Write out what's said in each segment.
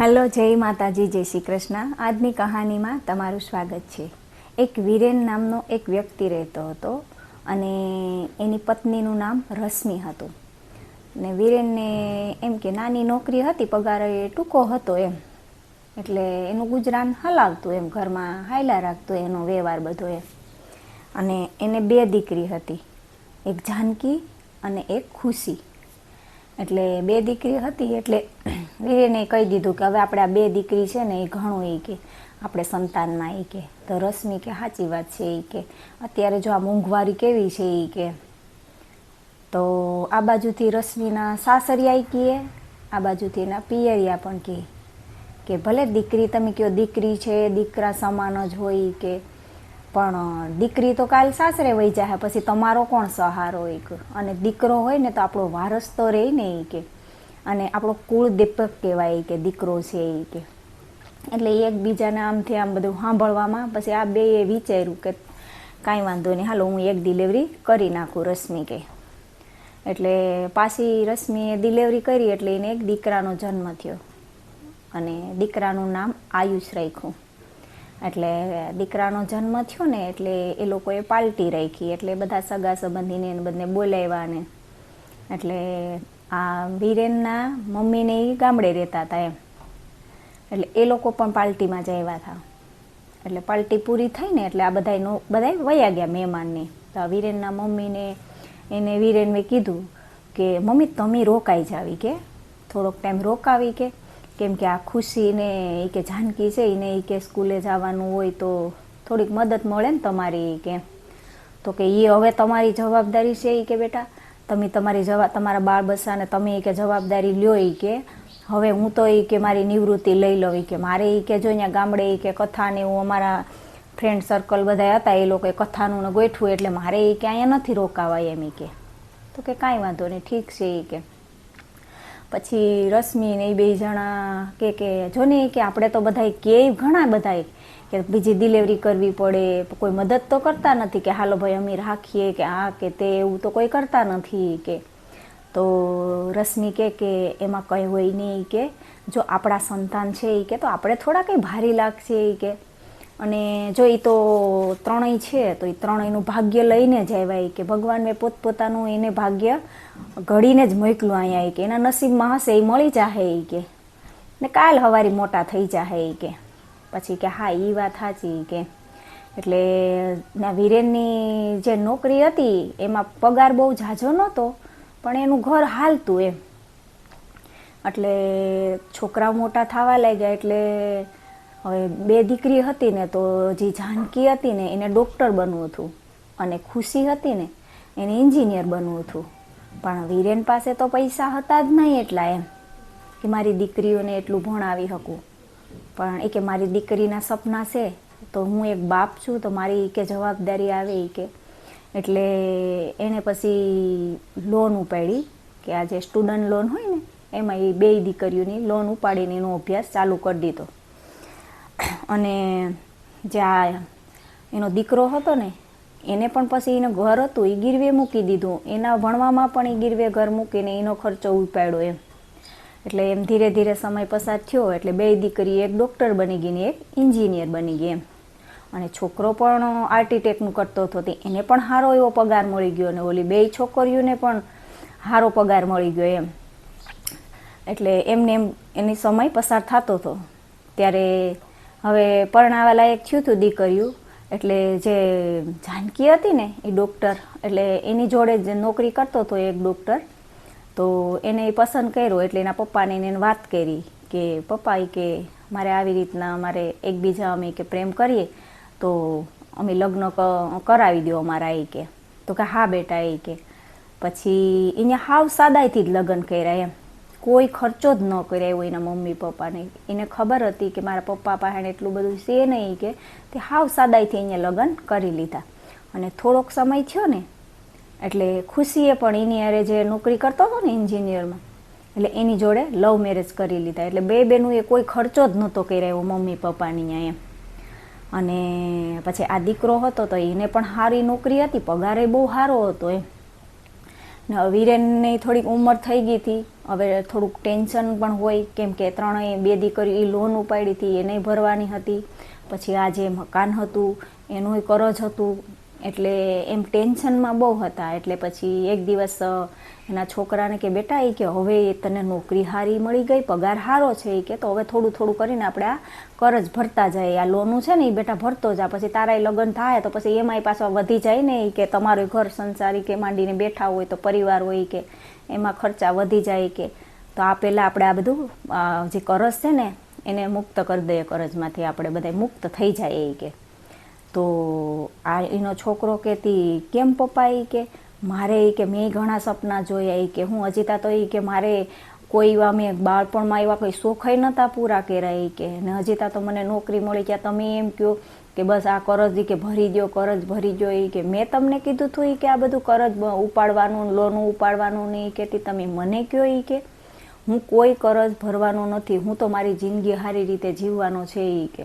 Hello, જય માતાજી, જય શ્રી કૃષ્ણ. આજની કહાનીમાં તમારું સ્વાગત છે. એક વીરેન નામનો એક વ્યક્તિ રહેતો હતો અને એની પત્નીનું નામ રશ્મિ હતું. ને વીરેનને એમ કે નાની નોકરી હતી, પગાર એ ટૂંકો હતો એમ. એટલે એનું ગુજરાન હલાવતું એમ, ઘરમાં હાયલા રાખતું એનો વ્યવહાર બધો એમ. અને એને બે દીકરી હતી, એક જાનકી અને એક ખુશી. એટલે બે દીકરી હતી, એટલે વીરેને કહી દીધું કે હવે આપણે આ બે દીકરી છે ને એ ઘણું એ કે, આપણે સંતાનમાં એ કે. તો રશ્મિ કે સાચી વાત છે એ કે. અત્યારે જો આ મોંઘવારી કેવી છે એ કે. તો આ બાજુથી રશ્મિના સાસરિયા કીએ આ બાજુથી એના પિયરિયા પણ કહે કે ભલે દીકરી, તમે કહો દીકરી છે, દીકરા સમાન જ હોય કે. પણ દીકરી તો કાલ સાસરે વહી જાય પછી તમારો કોણ સહારો એક અને દીકરો હોય ને તો આપણો વારસ તો રહે ને એ કે. અને આપણો કુળ દીપક કહેવાય કે દીકરો છે એ કે. એટલે એકબીજાના આમથી આમ બધું સાંભળવામાં, પછી આ બે એ વિચાર્યું કે કાંઈ વાંધો નહીં, હાલો હું એક ડિલિવરી કરી નાખું રશ્મિ કે. એટલે પાછી રશ્મિએ ડિલિવરી કરી એટલે એને એક દીકરાનો જન્મ થયો. અને દીકરાનું નામ આયુષ રાખ્યું. એટલે દીકરાનો જન્મ થયો ને એટલે એ લોકોએ પાલટી રાખી, એટલે બધા સગા સંબંધીને એને બધને બોલાવ્યા ને. એટલે આ વીરેનના મમ્મીને એ ગામડે રહેતા હતા એમ. એટલે એ લોકો પણ પાર્ટીમાં જ આવ્યા હતા. એટલે પાર્ટી પૂરી થઈ ને એટલે આ બધાનો બધા વયા ગયા મહેમાનને. તો આ વીરેનના મમ્મીને, એને વીરેનને કીધું કે, મમ્મી, તમે રોકાઈ જાવી કે? થોડોક ટાઈમ રોકાવી કે? કેમ કે આ ખુશીને એ કે જાનકી છે, એને એ કે સ્કૂલે જવાનું હોય તો થોડીક મદદ મળે ને તમારી કે. તો કે એ હવે તમારી જવાબદારી છે એ કે બેટા તમે તમારી જવા, તમારા બાળ બચ્ચાને તમે કે જવાબદારી લ્યો એ કે, હવે હું તો એ કે મારી નિવૃત્તિ લઈ લઉં કે, મારે એ કે જો અહીંયા ગામડે એ કે કથાને હું અમારા ફ્રેન્ડ સર્કલ બધા હતા, એ લોકોએ કથાનું ને ગોઠવું એટલે મારે એ કે અહીંયા નથી રોકાવાય એમ કે. તો કે કાંઈ વાંધો નહીં, ઠીક છે એ કે. પછી રશ્મિ ને એ બે જણા કે કે જો ને કે આપણે તો બધા કે, ઘણા બધા કે બીજી ડિલિવરી કરવી પડે, કોઈ મદદ તો કરતા નથી કે હાલો ભાઈ અમીર રાખીએ કે આ કે તે એવું તો કોઈ કરતા નથી કે. તો રશ્મિ કે કે એમાં કંઈ હોય નહીં કે. જો આપણા સંતાન છે એ કે તો આપણે થોડા કંઈ ભારી લાગશે એ કે. અને જો એ તો ત્રણેય છે, તો એ ત્રણેયનું ભાગ્ય લઈને જ આવ્યા કે. ભગવાનને પોતપોતાનું એને ભાગ્ય ઘડીને જ મોકલું અહીંયા કે. એના નસીબમાં હશે એ મળી જાહે એ કે. ને કાલ હવારી મોટા થઈ જાહે એ કે. પછી કે હા એ વાત સાચી કે એટલે ના વીરેનની જે નોકરી હતી, એમાં પગાર બહુ ઝાઝો નહોતો, પણ એનું ઘર હાલતું એમ. એટલે છોકરા મોટા થવા લાગ્યા એટલે હવે બે દીકરી હતી ને, તો જે જાનકી હતી ને, એને ડૉક્ટર બનવું હતું. અને ખુશી હતી ને, એને એન્જિનિયર બનવું હતું. પણ વીરેન પાસે તો પૈસા હતા જ નહીં એટલા એમ, કે મારી દીકરીઓને એટલું ભણાવી શકું. પણ એ કે મારી દીકરીના સપના છે, તો હું એક બાપ છું, તો મારી કે જવાબદારી આવે એ કે. એટલે એણે પછી લોન ઉપાડી, કે આ જે સ્ટુડન્ટ લોન હોય ને, એમાં એ બે દીકરીઓની લોન ઉપાડીને એનો અભ્યાસ ચાલુ કરી દીધો. અને જે આ એનો દીકરો હતો ને, એને પણ પછી એનું ઘર હતું એ ગીરવે મૂકી દીધું. એના ભણવામાં પણ એ ગીરવે ઘર મૂકીને એનો ખર્ચો ઉપાડ્યો એમ. એટલે એમ ધીરે ધીરે સમય પસાર થયો એટલે બે દીકરી, એક ડૉક્ટર બની ગઈ ને એક એન્જિનિયર બની ગઈ એમ. અને છોકરો પણ આર્કિટેક્ટનું કરતો હતો તે. એને પણ સારો એવો પગાર મળી ગયો અને ઓલી બે છોકરીઓને પણ સારો પગાર મળી ગયો એમ. એટલે એમને એમ એની સમય પસાર થતો હતો. ત્યારે હવે પરણાવા લાયક થયું હતું દીકરીયું. એટલે જે જાનકી હતી ને એ ડૉક્ટર એટલે એની જોડે જ નોકરી કરતો હતો એક ડૉક્ટર તો એને પસંદ કર્યો એટલે એના પપ્પાને એને વાત કરી કે, પપ્પા એ કે મારે આવી રીતના મારે એકબીજા અમે કે પ્રેમ કરીએ, તો અમે લગ્ન કરાવી દો અમારા એ કે. તો કે, હા, બેટા એ કે. પછી એને હાવ સાદાઈથી જ લગ્ન કર્યા એમ. કોઈ ખર્ચો જ ન કર્યો એના મમ્મી પપ્પાને. એને ખબર હતી કે મારા પપ્પા પાસે એટલું બધું છે નહીં કે. તે હાવ સાદાઈથી અહીંયા લગ્ન કરી લીધા. અને થોડોક સમય થયો ને એટલે ખુશીએ પણ એની અરે જે નોકરી કરતો હતો ને એન્જિનિયરમાં, એટલે એની જોડે લવ મેરેજ કરી લીધા. એટલે બે બેનું એ કોઈ ખર્ચો જ નહોતો કર્યો મમ્મી પપ્પાની એમ. અને પછી આ દીકરો હતો તો એને પણ સારી નોકરી હતી, પગારે બહુ સારો હતો એમ. ને વીરેનને થોડીક ઉંમર થઈ ગઈ હતી. હવે થોડુંક ટેન્શન પણ હોય, કેમ કે ત્રણેય બે દીકરીઓ એ લોન ઉપાડી હતી, એને ભરવાની હતી. પછી આ જે મકાન હતું, એનું કરજ હતું. એટલે એમ ટેન્શનમાં બહુ હતા. એટલે પછી એક દિવસ એના છોકરાને કે, બેટા એ કે, હવે તને નોકરી હારી મળી ગઈ, પગાર હારો છે. એ કે, તો હવે થોડું થોડું કરીને આપણે આ કરજ ભરતા જાય આ લોનું છે ને એ બેટા ભરતો જા. પછી તારાય લગ્ન થાય તો પછી એમાંય પાછા વધી જાય ને એ કે, તમારું ઘર સંસારી કે, માંડીને બેઠા હોય તો પરિવાર હોય કે, એમાં ખર્ચા વધી જાય કે. તો આ પહેલાં આપણે આ બધું જે કરજ છે ને, એને મુક્ત કરી દઈએ કરજમાંથી. આપણે બધા મુક્ત થઈ જાય એ કે. તો આ એનો છોકરો કહેતી, કેમ પપ્પા એ કે? મારે એ કે મેં ઘણા સપના જોયા એ કે, હું હજીતા તો એ કે મારે કોઈ એવા મેં બાળપણમાં એવા કોઈ શોખય નહોતા પૂરા કર્યા એ કે. ને અજીતા તો મને નોકરી મળી ગયા, તમે એમ કહો કે બસ આ કરજ કે ભરી દો કરજ ભરી દો એ કે. મેં તમને કીધું હતું કે આ બધું કરજ ઉપાડવાનું, લોનું ઉપાડવાનું નહીં કહેતી, તમે મને કહો એ કે? હું કોઈ કરજ ભરવાનો નથી, હું તો મારી જિંદગી સારી રીતે જીવવાનો છે એ કે.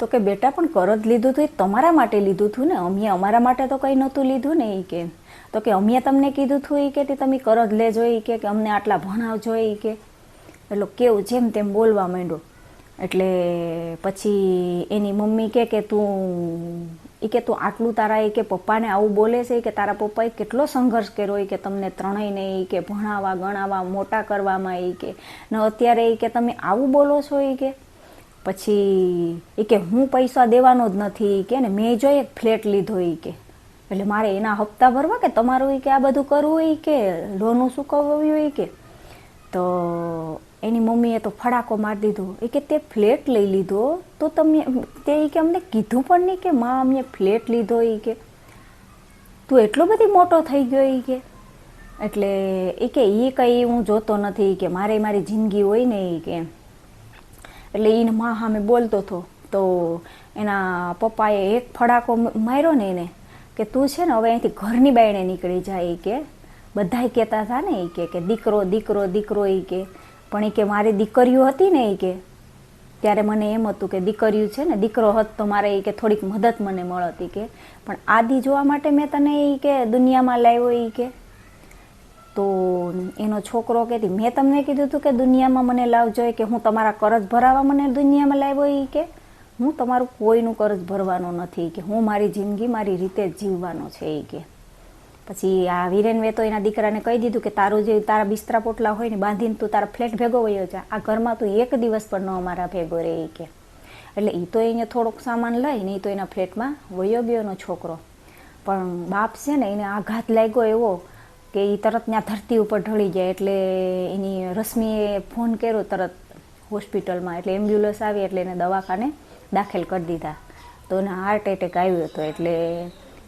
તો કે બેટા પણ કરજ લીધું હતું એ તમારા માટે લીધું હતું ને? અમે અમારા માટે તો કંઈ નહોતું લીધું ને એ કે. તો કે અમે તમને કીધું હતું એ કે તમે કરજ લેજો એ કે અમને આટલા ભણાવજો એ કે. એટલે કેવું જેમ તેમ બોલવા માંડ્યો. એટલે પછી એની મમ્મી કે કે તું એ કે તું આટલું તારા એ કે પપ્પાને આવું બોલે છે કે તારા પપ્પાએ કેટલો સંઘર્ષ કર્યો એ કે તમને ત્રણેયને એ કે ભણાવવા, ગણાવવા, મોટા કરવામાં એ કે. ને અત્યારે એ કે તમે આવું બોલો છો એ કે? પછી એ કે હું પૈસા દેવાનો જ નથી કે ને મેં જો એક ફ્લેટ લીધો એ કે. એટલે મારે એના હપ્તા ભરવા કે તમારું એ કે આ બધું કરવું એ કે? લોનું ચૂકવવી હોય કે? તો એની મમ્મીએ તો ફડાકો મારી દીધો. એ કે તે ફ્લેટ લઈ લીધો, તો તમે તે એ કે અમને કીધું પણ નહીં કે માં અમને ફ્લેટ લીધો એ કે. તું એટલો બધી મોટો થઈ ગયો એ કે. એટલે એ કે એ કંઈ હું જોતો નથી કે. મારે મારી જિંદગી હોય ને એ કે એટલે એને મા સામે બોલતો હતો. તો એના પપ્પાએ એક ફડાકો માર્યો ને એને કે તું છે ને હવે અહીંથી ઘરની બાયણે નીકળી જાય એ કે. બધાય કહેતા હતા ને એ કે દીકરો દીકરો દીકરો એ કે. પણ એ કે મારી દીકરીઓ હતી ને એ કે. ત્યારે મને એમ હતું કે દીકરીઓ છે ને, દીકરો હોત તો મારે એ કે થોડીક મદદ મને મળતી કે. પણ આદિ જોવા માટે મેં તને એ કે દુનિયામાં લાવ્યો એ કે. તો એનો છોકરો કહેતી મેં તમને કીધું હતું કે દુનિયામાં મને લાવજો કે હું તમારા કરજ ભરાવા મને દુનિયામાં લાવ્યો એ કે? હું તમારું કોઈનું કરજ ભરવાનો નથી કે, હું મારી જિંદગી મારી રીતે જીવવાનો છે એ કે. પછી આ વીરેન વે તો એના દીકરાને કહી દીધું કે તારું જે તારા બિસ્તરા પોટલા હોય ને બાંધીને તું તારા ફ્લેટ ભેગો વયો જા. આ ઘરમાં તું એક દિવસ પણ ન અમારા ભેગો રહે એ કે. એટલે એ તો એને થોડોક સામાન લઈને એ તો એના ફ્લેટમાં વયો ગયો એનો છોકરો. પણ બાપ છે ને એને આઘાત લાગ્યો એવો કે એ તરત ત્યાં ધરતી ઉપર ઢળી જાય એટલે એની રશ્મિએ ફોન કર્યો તરત હોસ્પિટલમાં, એટલે એમ્બ્યુલન્સ આવી એટલે એને દવાખાને દાખલ કરી દીધા. તો એને હાર્ટ એટેક આવ્યો હતો એટલે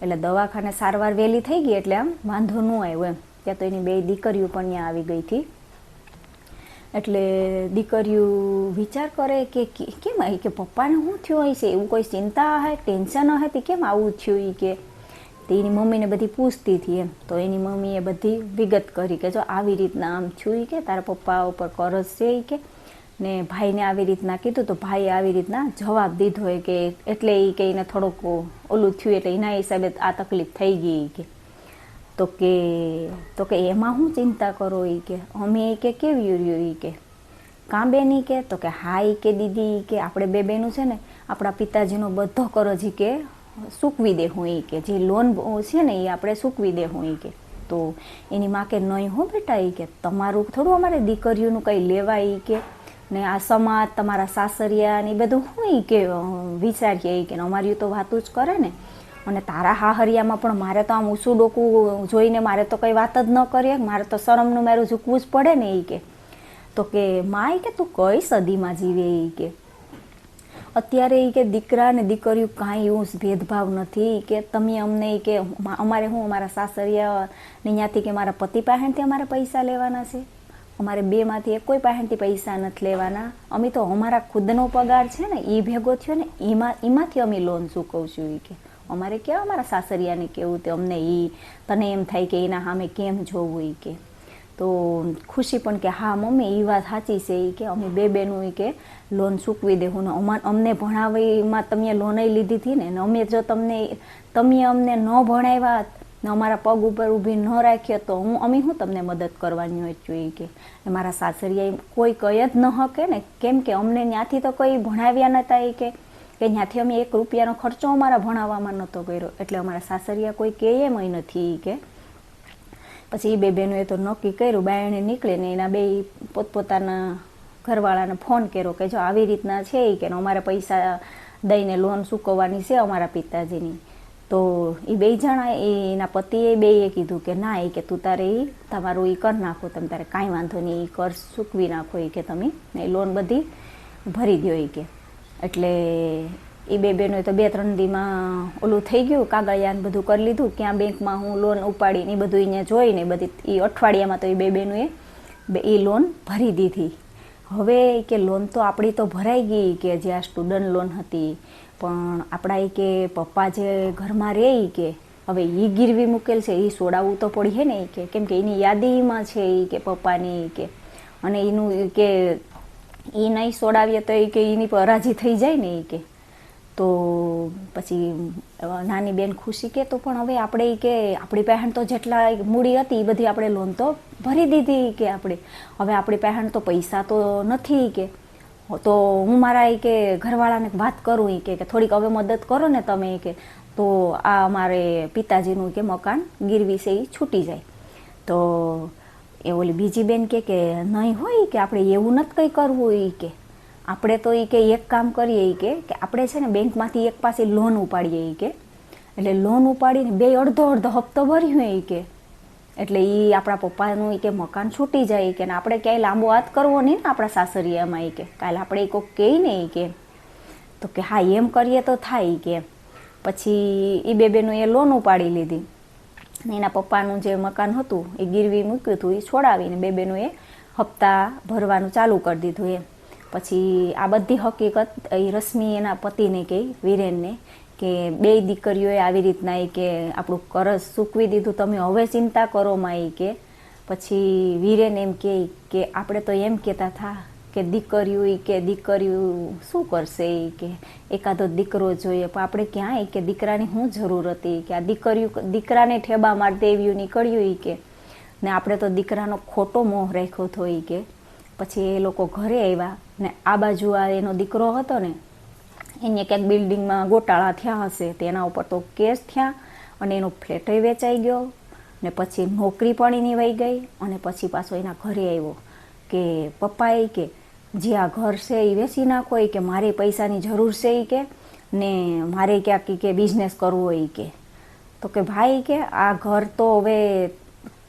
એટલે દવાખાને સારવાર વહેલી થઈ ગઈ એટલે આમ વાંધો ન આવ્યો એમ. ત્યાં તો એની બે દીકરીઓ પણ ત્યાં આવી ગઈ હતી. એટલે દીકરીઓ વિચાર કરે કે કેમ આવી કે પપ્પાને શું થયું હશે એવું કોઈ ચિંતા હે, ટેન્શન હતી કેમ આવું થયું એ કે તો એની મમ્મીને બધી પૂછતી હતી એમ. તો એની મમ્મીએ બધી વિગત કરી કે જો આવી રીતના આમ છું કે, તારા પપ્પા ઉપર કરજ છે કે. ને ભાઈને આવી રીતના કીધું તો ભાઈએ આવી રીતના જવાબ દીધો હોય કે, એટલે એ કે એને થોડોક ઓલું થયું, એટલે એના હિસાબે આ તકલીફ થઈ ગઈ કે. તો કે તો કે એમાં હું ચિંતા કરો એ કે? અમે એ કે કેવી રહ્યું એ કે? કાં બેન કે? તો કે હા એ કે દીદી કે, આપણે બે બેનું છે ને, આપણા પિતાજીનો બધો કરજ કે સૂકવી દે હું કે. જે લોન છે ને એ આપણે સૂકવી દે હું કે. તો એની માં કે નહીં હો બેટા એ કે. તમારું થોડું અમારે દીકરીઓનું કંઈ લેવાય કે. ને આ સમાજ, તમારા સાસરિયા ને એ બધું હું કે વિચારીએ કે. અમારી તો વાતું જ કરે ને. અને તારા હાહરિયામાં પણ મારે તો આમ ઊંચું ડોકું જોઈને મારે તો કંઈ વાત જ ન કરીએ. મારે તો શરમનું મારું ઝૂકવું જ પડે ને એ કે. તો કે માં કે તું કઈ સદીમાં જીવે એ કે? અત્યારે એ કે દીકરા અને દીકરીઓ કાંઈ એવું ભેદભાવ નથી કે તમે અમને કે અમારે હું, અમારા સાસરિયા ત્યાંથી કે મારા પતિ પાસેથી અમારે પૈસા લેવાના છે? અમારે બેમાંથી એક કોઈ પાસેથી પૈસા નથી લેવાના. અમે તો અમારા ખુદનો પગાર છે ને એ ભેગો થયો ને, એમાં, એમાંથી અમે લોન ચૂકવશું એ કે. અમારે કેવા, અમારા સાસરિયાને કેવું તે અમને એ તને એમ થાય કે એના સામે કેમ જોવું એ કે? તો ખુશી પણ કે, હા, મમ્મી એ વાત સાચી છે. એ કે, અમે બે બેનું એ કે લોન ચૂકવી દેવું ને અમા અમને ભણાવવામાં તમે લોન લીધી હતી ને અમે જો તમને તમે અમને ન ભણાવ્યા ને અમારા પગ ઉપર ઊભી ન રાખીએ તો હું અમે શું તમને મદદ કરવાની હોય છું એ કે? મારા સાસરિયા કોઈ કહી જ ન હકે ને, કેમ કે અમને ત્યાંથી તો કોઈ ભણાવ્યા નહોતા એ કે? કે ત્યાંથી અમે એક રૂપિયાનો ખર્ચો અમારા ભણાવવામાં નહોતો કર્યો. એટલે અમારા સાસરિયા કોઈ કહે એમ નથી કે. પછી એ બે બહેનોએ તો નક્કી કર્યું બાયણે નીકળે ને એના બે પોતપોતાના ઘરવાળાને ફોન કર્યો કે જો આવી રીતના છે એ કે અમારે પૈસા દઈને લોન ચૂકવવાની છે અમારા પિતાજીની. તો એ બે જણા એના પતિએ બેએ કીધું કે ના એ કે તું તારે એ તમારું એ કરી નાખો, તમે તારે કાંઈ વાંધો નહીં એ કર, ચૂકવી નાખો એ કે તમે એ લોન બધી ભરી દો એ કે. એટલે એ બે બેનો તો બે ત્રણ દીમાં ઓલું થઈ ગયું કાગળિયાને બધું કરી લીધું. ક્યાં બેંકમાં હું લોન ઉપાડીને એ બધું અહીંયા જોઈને બધી એ અઠવાડિયામાં તો એ બે બહેનોએ એ લોન ભરી દીધી. હવે કે લોન તો આપણી તો ભરાઈ ગઈ કે જે આ સ્ટુડન્ટ લોન હતી, પણ આપણા એ કે પપ્પા જે ઘરમાં રહે કે, હવે એ ગીરવી મૂકેલ છે એ સોડાવવું તો પડીએ ને એ કે. કેમ કે એની યાદીમાં છે એ કે પપ્પાની કે. અને એનું કે એ નહીં સોડાવીએ તો એ કે એની પર રાજી થઈ જાય ને એ કે. તો પછી નાની બેન ખુશી કે, તો પણ હવે આપણે કે, આપણી પહેણ તો જેટલા મૂડી હતી એ બધી આપણે લોન તો ભરી દીધી કે આપણે. હવે આપણી પહેણ તો પૈસા તો નથી કે. તો હું મારા એ કે ઘરવાળાને વાત કરું એ કે થોડીક હવે મદદ કરો ને તમે કે. તો આ અમારે પિતાજીનું કે મકાન ગીરવી છે એ છૂટી જાય. તો એ ઓલી બીજી બેન કે નહીં હોય કે, આપણે એવું નથી કંઈ કરવું એ કે. આપણે તો એ કે એક કામ કરીએ એ કે કે આપણે છે ને બેંકમાંથી એક પાસે લોન ઉપાડીએ ઈ કે. એટલે લોન ઉપાડીને બે અડધો અડધો હપ્તો ભર્યો એ કે. એટલે એ આપણા પપ્પાનું એ કે મકાન છૂટી જાય કે, ને આપણે ક્યાંય લાંબો હાથ કરવો નહીં ને આપણા સાસરિયામાં એ કે. કાલે આપણે કોઈક કહે ને એ કે. તો કે હા, એમ કરીએ તો થાય એ કે. પછી એ બે બેનું એ લોન ઉપાડી લીધી. એના પપ્પાનું જે મકાન હતું, એ ગીરવી મૂક્યું હતું એ છોડાવીને બે એ હપ્તા ભરવાનું ચાલુ કરી દીધું એમ. પછી આ બધી હકીકત એ રશ્મિ એના પતિને કહે, વીરેનને, કે બે દીકરીઓએ આવી રીતના એ કે આપણું કરજ સૂકવી દીધું, તમે હવે ચિંતા કરો માં એ કે. પછી વીરેન એમ કહે કે, આપણે તો એમ કહેતા થા કે દીકરીઓ એ કે, દીકરીઓ શું કરશે એ કે? એકાદો દીકરો જોઈએ, પણ આપણે ક્યાંય કે? દીકરાની શું જરૂર હતી કે? આ દીકરીઓ દીકરાને ઠેબા માર દેવ્યું નીકળ્યું એ કે. ને આપણે તો દીકરાનો ખોટો મોહ રાખ્યો હતો એ કે. પછી એ લોકો ઘરે આવ્યા. ને આ બાજુ આ એનો દીકરો હતો ને, એને ક્યાંક બિલ્ડિંગમાં ગોટાળા થયા હશે તેના ઉપર તો કેસ થયા અને એનો ફ્લેટય વેચાઈ ગયો ને પછી નોકરી પણ એની વહી ગઈ અને પછી પાછો એના ઘરે આવ્યો કે, પપ્પાએ કે, જે આ ઘર છે એ વેચી નાખો, એ કે મારે પૈસાની જરૂર છે એ કે, ને મારે ક્યાંક કે બિઝનેસ કરવો એ કે. તો કે, ભાઈ કે, આ ઘર તો હવે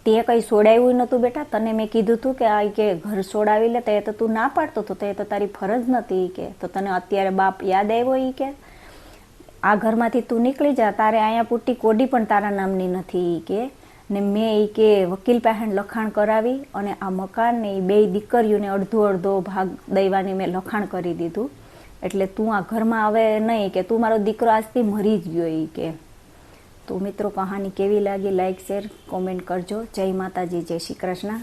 તે કંઈ સોડાવ્યું નહોતું બેટા. તને મેં કીધું હતું કે આ કે ઘર સોડાવી લે, તે એ તો તું ના પાડતો તો તે તો તારી ફરજ નથી કે. તો તને અત્યારે બાપ યાદ આવ્યો ઈ કે? આ ઘરમાંથી તું નીકળી જા. તારે અહીંયા પૂરતી કોડી પણ તારા નામની નથી કે. ને મેં એ કે વકીલ પાસે લખાણ કરાવી અને આ મકાનને એ બે દીકરીઓને અડધો અડધો ભાગ દઈવાની મેં લખાણ કરી દીધું. એટલે તું આ ઘરમાં હવે નહીં કે તું મારો દીકરો આજથી મરી જ ગયો ઈ કે. તો મિત્રો કહાની કેવી લાગી લાઈક શેર કોમેન્ટ કરજો. જય માતાજી જય શ્રી કૃષ્ણ.